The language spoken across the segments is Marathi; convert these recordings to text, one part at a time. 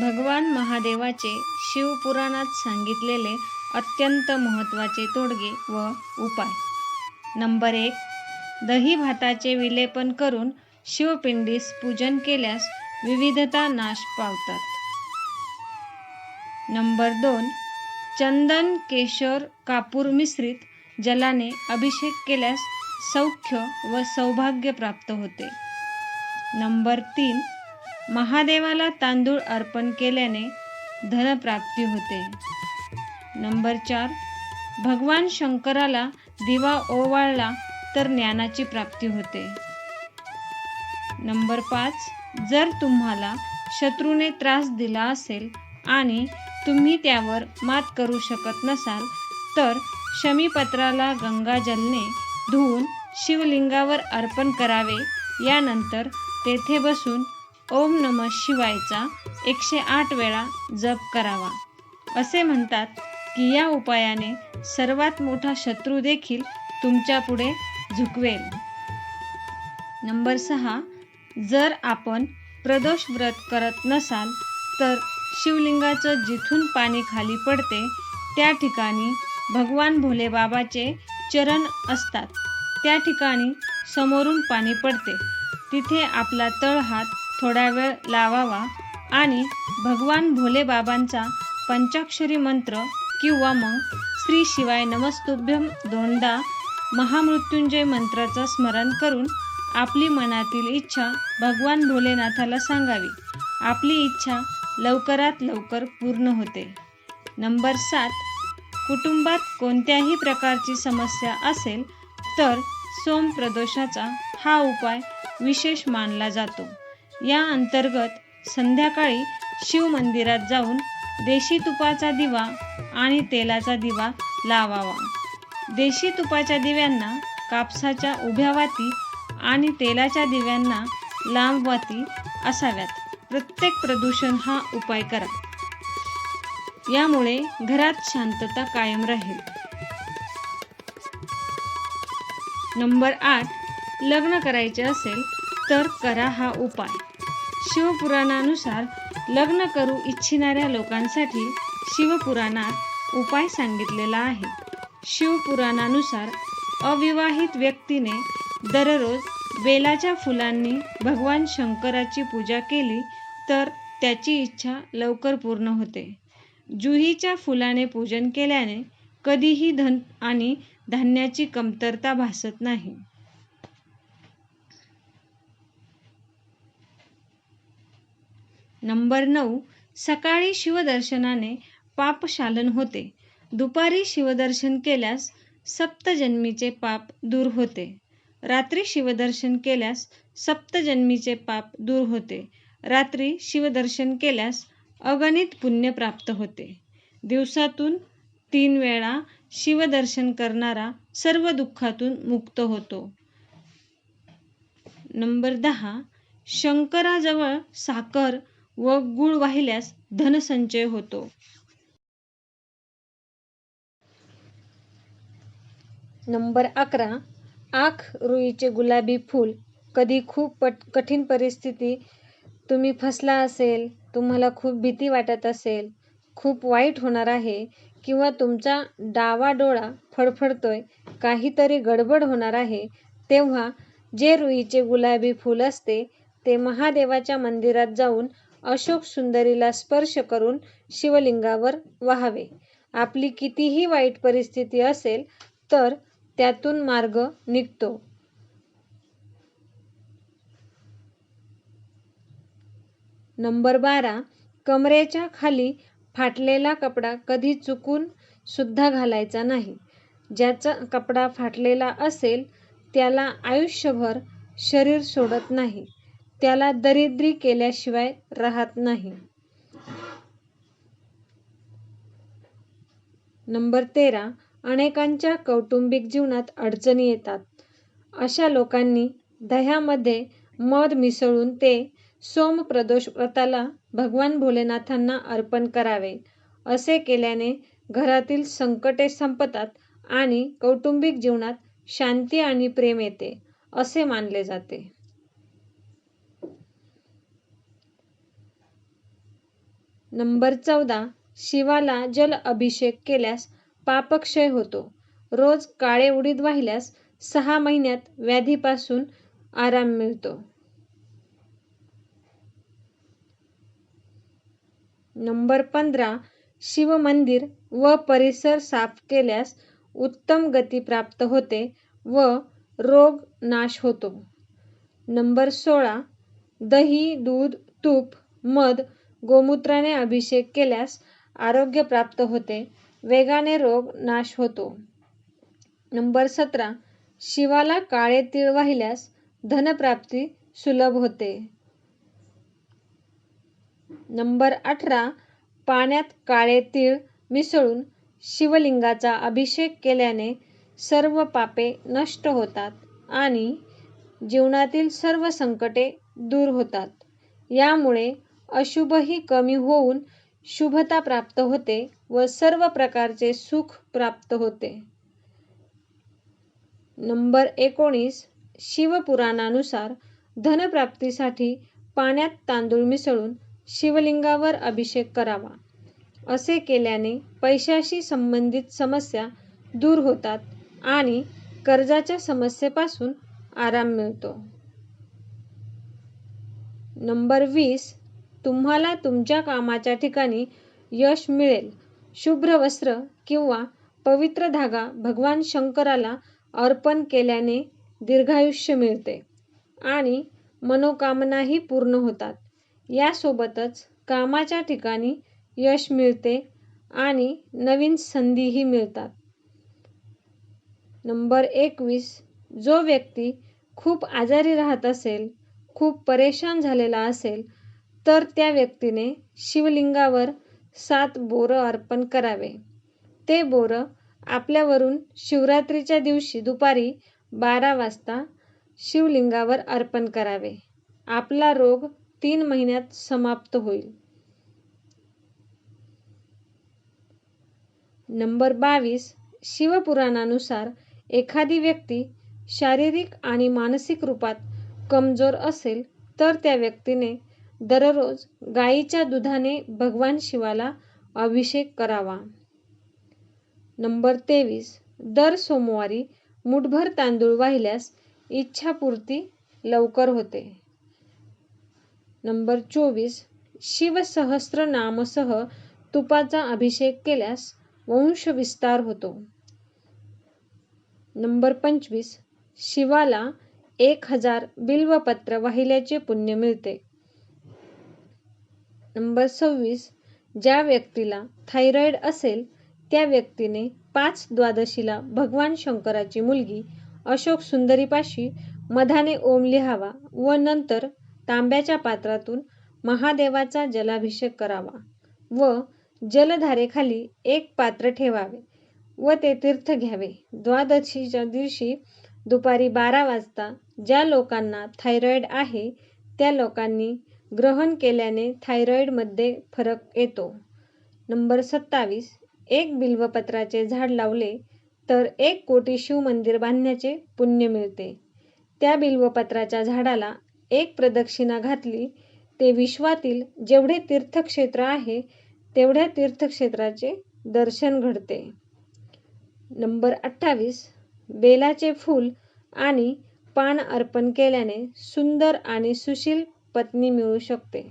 भगवान महादेवाचे शिवपुराणात सांगितलेले अत्यंत महत्त्वाचे तोडगे व उपाय. नंबर एक दही भाताचे विलेपन करून शिवपिंडीस पूजन केल्यास विविधता नाश पावतात. नंबर दोन चंदन केशर कापूर मिश्रित जलाने अभिषेक केल्यास सौख्य व सौभाग्य प्राप्त होते. नंबर तीन महादेवाला तांदूळ अर्पण केल्याने धनप्राप्ती होते. नंबर चार भगवान शंकराला दिवा ओवाळला तर ज्ञानाची प्राप्ती होते. नंबर पाच जर तुम्हाला शत्रूने त्रास दिला असेल आणि तुम्ही त्यावर मात करू शकत नसाल तर शमीपत्राला गंगाजलने धुवून शिवलिंगावर अर्पण करावे. यानंतर तेथे बसून ओम नम शिवायचा एकशे आठ वेळा जप करावा. असे म्हणतात की या उपायाने सर्वात मोठा शत्रू देखील तुमच्यापुढे झुकवेल. नंबर सहा. जर आपण प्रदोष व्रत करत नसाल तर शिवलिंगाचं जिथून पाणी खाली पडते त्या ठिकाणी भगवान भोलेबाबाचे चरण असतात. त्या ठिकाणी समोरून पाणी पडते. तिथे आपला तळहात थोडा वेळ लावावा आणि भगवान भोलेबाबांचा पंचाक्षरी मंत्र किंवा मग श्री शिवाय नमस्तुभ्यम दोनदा महामृत्युंजय मंत्राचं स्मरण करून आपली मनातील इच्छा भगवान भोलेनाथाला सांगावी. आपली इच्छा लवकरात लवकर पूर्ण होते. नंबर सात कुटुंबात कोणत्याही प्रकारची समस्या असेल तर सोम प्रदोषाचा हा उपाय विशेष मानला जातो. या अंतर्गत संध्याकाळी शिव मंदिरात जाऊन देशी तुपाचा दिवा आणि तेलाचा दिवा लावावा. देशी तुपाच्या दिव्यांना कापसाच्या उभ्या वाती आणि तेलाच्या दिव्यांना लांब वाती असाव्यात. प्रत्येक प्रदूषण हा उपाय करा. यामुळे घरात शांतता कायम राहील. नंबर आठ लग्न करायचे असेल तर करा हा उपाय. शिवपुराणानुसार लग्न करू इच्छिणाऱ्या लोकांसाठी शिवपुराणात उपाय सांगितलेला आहे. शिवपुराणानुसार अविवाहित व्यक्तीने दररोज बेलाच्या फुलांनी भगवान शंकराची पूजा केली तर त्याची इच्छा लवकर पूर्ण होते. जुहीच्या फुलाने पूजन केल्याने कधीही धन आणि धान्याची कमतरता भासत नाही. नंबर नऊ. सकाळी शिवदर्शनाने पापशालन होते. दुपारी शिवदर्शन केल्यास सप्तजन्मीचे पाप दूर होते. रात्री शिवदर्शन केल्यास सप्तजन्मीचे पाप दूर होते. रात्री शिवदर्शन केल्यास अगणित पुण्य प्राप्त होते. दिवसातून तीन वेळा शिवदर्शन करणारा सर्व दुःखातून मुक्त होतो. नंबर दहा शंकराजवळ साखर व गुळ वाहिल्यास धनसंचय होतो. नंबर अकरा आख रुईचे गुलाबी फूल कधी खूप पट कठीण परिस्थिती तुम्ही फसला असेल तुम्हाला खूप भीती वाटत असेल खूप वाईट होणार आहे किंवा तुमचा डावा डोळा फडफडतोय काहीतरी गडबड होणार आहे तेव्हा जे रुईचे गुलाबी फूल असते ते महादेवाच्या मंदिरात जाऊन अशोक सुंदरीला स्पर्श करून शिवलिंगावर वाहावे. आपली कितीही वाईट परिस्थिती असेल तर त्यातून मार्ग निघतो. नंबर बारा कमरेच्या खाली फाटलेला कपडा कधी चुकून सुद्धा घालायचा नाही. ज्याचा कपडा फाटलेला असेल त्याला आयुष्यभर शरीर सोडत नाही. त्याला दरिद्री केल्याशिवाय राहत नाही. नंबर तेरा अनेकांच्या कौटुंबिक जीवनात अडचणी येतात. अशा लोकांनी दह्यामध्ये मध मिसळून ते सोम प्रदोष व्रताला भगवान भोलेनाथांना अर्पण करावे. असे केल्याने घरातील संकटे संपतात आणि कौटुंबिक जीवनात शांती आणि प्रेम येते असे मानले जाते. नंबर चौदा. शिवाला जल अभिषेक केल्यास पापक्षय होतो. रोज काळे उडीद वाहिल्यास सहा महिन्यात व्याधीपासून आराम मिळतो. नंबर पंधरा शिवमंदिर व परिसर साफ केल्यास उत्तम गती प्राप्त होते व रोग नाश होतो. नंबर सोळा दही दूध तूप मध गोमूत्राने अभिषेक केल्यास आरोग्य प्राप्त होते वेगाने रोग नाश होतो. नंबर सतरा शिवाला काळे तीळ वाहिल्यास धनप्राप्ती सुलभ होते. नंबर अठरा पाण्यात काळे तीळ मिसळून शिवलिंगाचा अभिषेक केल्याने सर्व पापे नष्ट होतात आणि जीवनातील सर्व संकटे दूर होतात. यामुळे अशुभही कमी होऊन शुभता प्राप्त होते व सर्व प्रकारचे सुख प्राप्त होते. नंबर एकोणीस शिवपुराणानुसार धनप्राप्तीसाठी पाण्यात तांदूळ मिसळून शिवलिंगावर अभिषेक करावा. असे केल्याने पैशाशी संबंधित समस्या दूर होतात आणि कर्जाच्या समस्येपासून आराम मिळतो. नंबर वीस. तुम्हाला तुमच्या कामाच्या ठिकाणी यश मिळेल. शुभ्र वस्त्र किंवा पवित्र धागा भगवान शंकराला अर्पण केल्याने दीर्घायुष्य मिळते आणि मनोकामनाही पूर्ण होतात. यासोबतच कामाच्या ठिकाणी यश मिळते आणि नवीन संधीही मिळतात. नंबर एकवीस. जो व्यक्ती खूप आजारी राहत असेल खूप परेशान झालेला असेल तर त्या व्यक्तीने शिवलिंगावर सात बोरं अर्पण करावे. ते बोरं आपल्यावरून शिवरात्रीच्या दिवशी दुपारी बारा वाजता शिवलिंगावर अर्पण करावे. आपला रोग तीन महिन्यात समाप्त होईल. नंबर बावीस. शिवपुराणानुसार एखादी व्यक्ती शारीरिक आणि मानसिक रूपात कमजोर असेल तर त्या व्यक्तीने दररोज गाईच्या दुधाने भगवान शिवाला अभिषेक करावा. नंबर तेवीस. दर सोमवारी मुठभर तांदूळ वाहिल्यास इच्छापूर्ती लवकर होते. नंबर चोवीस शिवसहस्रनामसह तुपाचा अभिषेक केल्यास वंशविस्तार होतो. नंबर पंचवीस शिवाला एक हजार बिल्वपत्र वाहिल्याचे पुण्य मिळते. नंबर सव्वीस ज्या व्यक्तीला थायरॉइड असेल त्या व्यक्तीने पाच द्वादशीला भगवान शंकराची मुलगी अशोक सुंदरीपाशी मधाने ओम लिहावा व नंतर तांब्याच्या पात्रातून महादेवाचा जलाभिषेक करावा व जलधारेखाली एक पात्र ठेवावे व ते तीर्थ घ्यावे. द्वादशीच्या दिवशी दुपारी बारा वाजता ज्या लोकांना थायरॉईड आहे त्या लोकांनी ग्रहण केल्याने थायरॉईडमध्ये फरक येतो. नंबर सत्तावीस. एक बिल्वपत्राचे झाड लावले तर एक कोटी शिव मंदिर बांधण्याचे पुण्य मिळते. त्या बिल्वपत्राच्या झाडाला एक प्रदक्षिणा घातली ते विश्वातील जेवढे तीर्थक्षेत्र आहे तेवढ्या तीर्थक्षेत्राचे दर्शन घडते. नंबर अठ्ठावीस बेलाचे फूल आणि पान अर्पण केल्याने सुंदर आणि सुशील पत्नी मिळू शकते.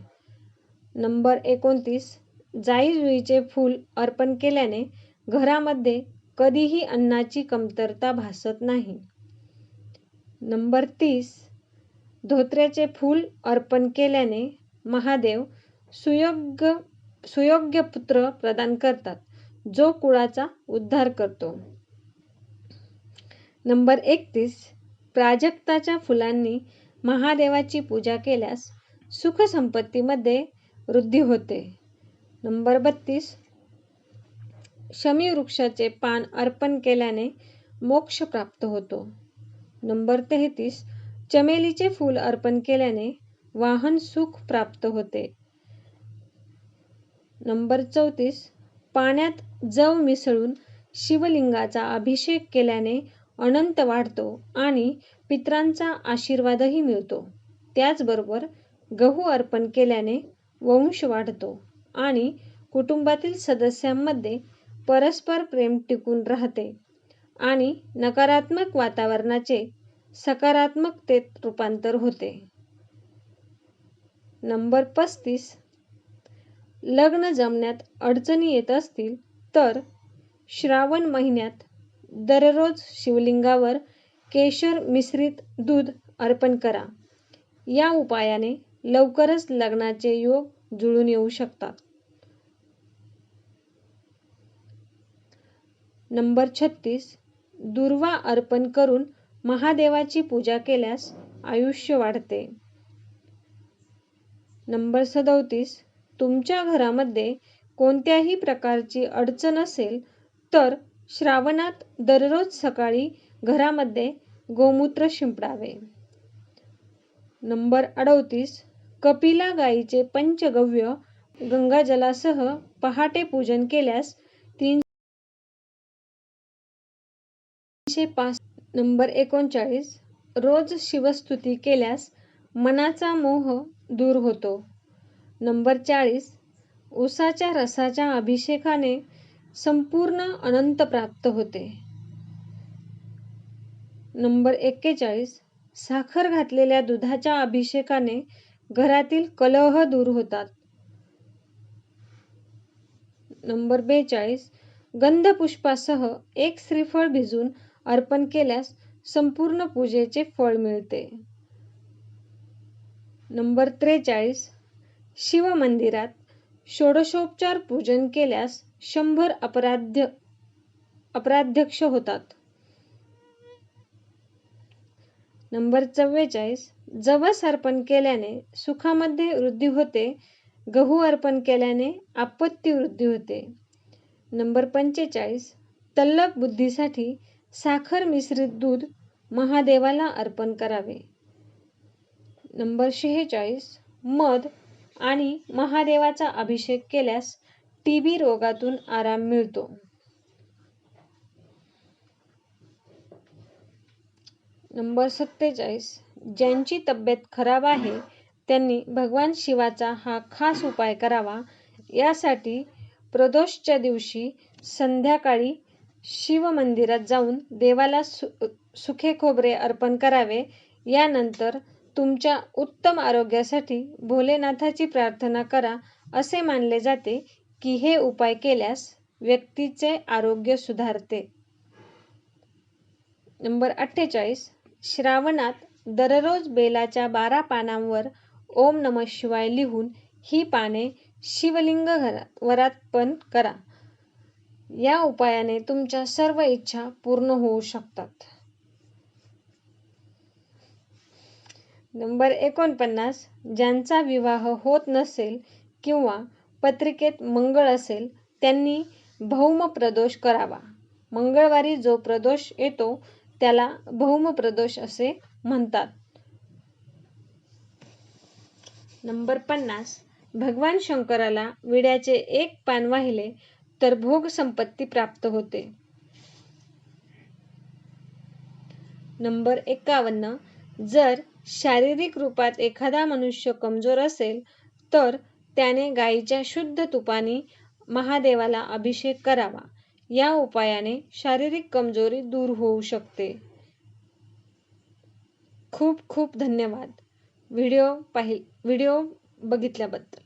नंबर एकोणतीस जाई जुईचे फूल अर्पण केल्याने घरामध्ये कधीही अन्नाची कमतरता भासत नाही. नंबर तीस धोत्र्याचे फूल अर्पण केल्याने महादेव सुयोग्य सुयोग्य पुत्र प्रदान करतात जो कुळाचा उद्धार करतो. नंबर एकतीस. प्राजक्ताच्या फुलांनी महादेवाची पूजा केल्यास सुखसंपत्तीमध्ये वृद्धी होते. नंबर बत्तीस. शमी वृक्षाचे पान अर्पण केल्याने मोक्ष प्राप्त होतो. नंबर तेहतीस. चमेलीचे फूल अर्पण केल्याने वाहन सुख प्राप्त होते. नंबर चौतीस. पाण्यात जव मिसळून शिवलिंगाचा अभिषेक केल्याने अनंत वाढतो आणि पित्रांचा आशीर्वादही मिळतो. त्याचबरोबर गहू अर्पण केल्याने वंश वाढतो आणि कुटुंबातील सदस्यांमध्ये परस्पर प्रेम टिकून राहते आणि नकारात्मक वातावरणाचे सकारात्मकतेत रूपांतर होते. नंबर पस्तीस. लग्न जमण्यात अडचणी येत असतील तर श्रावण महिन्यात दररोज शिवलिंगावर केशर मिश्रित दूध अर्पण करा. या उपायाने लवकरच लग्नाचे योग जुळून येऊ शकतात. नंबर छत्तीस. दुर्वा अर्पण करून महादेवाची पूजा केल्यास आयुष्य वाढते. नंबर सदोतीस. तुमच्या घरामध्ये कोणत्याही प्रकारची अडचण असेल तर श्रावणात दररोज सकाळी घरामध्ये गोमूत्र शिंपडावे. नंबर अडतीस. कपिला गाईचे पंचगव्य गंगाजलासह पहाटे पूजन केल्यास तीनशे पाच नंबर एकोणचाळीस रोज शिवस्तुती केल्यास मनाचा मोह दूर होतो. नंबर चाळीस उसाच्या रसाच्या अभिषेकाने संपूर्ण अनंत प्राप्त होते. नंबर एक्केचाळीस साखर घातलेल्या दुधाच्या अभिषेकाने घरातील कलह दूर होतात. नंबर बेचाळीस गंधपुष्पासह एक श्रीफळ भिजून अर्पण केल्यास संपूर्ण पूजेचे फळ मिळते. नंबर त्रेचाळीस. शिव मंदिरात षोडशोपचार पूजन केल्यास शंभर अपराध्य अपराध्यक्ष होतात. नंबर चव्वेचाळीस. जवस अर्पण केल्याने सुखामध्ये वृद्धी होते गहू अर्पण केल्याने आपत्ती वृद्धी होते. नंबर पंचेचाळीस. तल्लक बुद्धीसाठी साखर मिश्रित दूध महादेवाला अर्पण करावे. नंबर शेहेचाळीस. मध आणि महादेवाचा अभिषेक केल्यास टी बी रोगातून आराम मिळतो. नंबर सत्तेचाळीस. ज्यांची तब्येत खराब आहे त्यांनी भगवान शिवाचा हा खास उपाय करावा. यासाठी प्रदोषच्या दिवशी संध्याकाळी शिव मंदिरात जाऊन देवाला सु सुखे खोबरे अर्पण करावे. यानंतर तुमच्या उत्तम आरोग्यासाठी भोलेनाथाची प्रार्थना करा असे मानले जाते की हे उपाय केल्यास व्यक्तीचे आरोग्य सुधारते. नंबर अठ्ठेचाळीस. श्रावणात दररोज बेलाच्या बारा पानांवर ओम नम शिवाय लिहून ही पाने शिवलिंग वरात पण करा. या उपायाने तुमच्या सर्व इच्छा पूर्ण होऊ शकतात. नंबर एकोणपन्नास ज्यांचा विवाह होत नसेल किंवा पत्रिकेत मंगळ असेल त्यांनी भौम प्रदोष करावा. मंगळवारी जो प्रदोष येतो त्याला भौम प्रदोष असे म्हणतात. नंबर पन्नास भगवान शंकराला विड्याचे एक पान वाहिले तर भोग संपत्ती प्राप्त होते. नंबर एकावन्न. जर शारीरिक रूपात एखादा मनुष्य कमजोर असेल तर त्याने गायीच्या शुद्ध तुपाने महादेवाला अभिषेक करावा. या उपायाने शारीरिक कमजोरी दूर होऊ शकते. खूप खूप धन्यवाद. व्हिडिओ पाहि व्हिडिओ बघितल्याबद्दल.